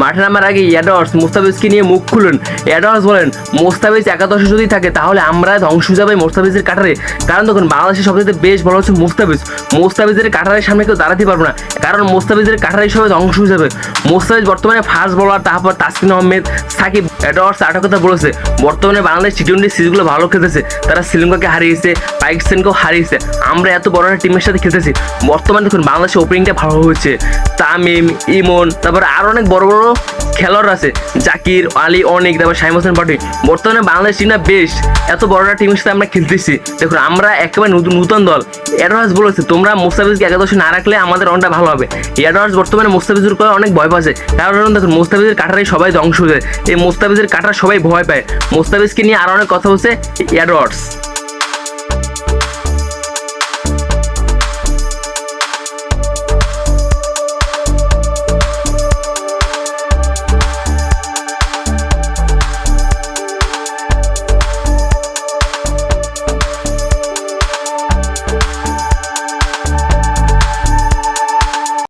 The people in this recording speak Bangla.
মাঠে নামার আগে অ্যাডর্স মোস্তাফিজকে নিয়ে মুখ খুলুন। অ্যাডর্স বলেন, মোস্তাফিজ একাদশে যদি থাকে, তাহলে আমরা ধ্বংস যাবে মোস্তাফিজের কাটারে কারণ তখন বাংলাদেশের সবচেয়ে বেশ বড় হচ্ছে মোস্তাফিজ। মোস্তাফিজের কাটারের সামনে কেউ দাঁড়াতে পারব না। কারণ মোস্তাফিজের কাটারে সবাই ধ্বংস হয়ে যাবে। মোস্তাফিজ বর্তমানে ফাস্ট বলার, তারপর তাসকিন আহমেদ, সাকিব এডওয়ার্স আটা কথা বলেছে বর্তমানে বাংলাদেশ টি টোয়েন্টি সিরিজগুলো ভালো খেলতেছে। তারা শ্রীলঙ্কাকে হারিয়েছে, পাকিস্তানকেও হারিয়েছে। আমরা এত বড় একটা টিমের সাথে খেলতেছি। বর্তমানে দেখুন, বাংলাদেশের ওপেনিংটা ভালো হয়েছে। তামিম, ইমন, তারপর আরও অনেক বড় বড় খেলোয়াড় আছে। জাকির, আলী, অনেক, তারপর শাহিম হোসেন পাটি বর্তমানে বাংলাদেশ টিমটা বেশ, এত বড় একটা টিমের সাথে আমরা খেলতেছি। দেখুন, আমরা একেবারে নতুন নতুন দল। অ্যাডভান্স বলেছে, তোমরা মোস্তাফিজকে একাদশে না রাখলে আমাদের অনেকটা ভালো হবে। অ্যাডভান্স বর্তমানে মোস্তাফিজের করে অনেক ভয় পাচ্ছে। কারণ দেখুন, মোস্তাফিজের কাটারাই সবাই ধ্বংস হয়ে যায়। এই মোস্তাফিজের কাটার সবাই ভয় পায়। মোস্তাফিজকে নিয়ে আরও অনেক কথা বলছে অ্যাডভান্স Bye.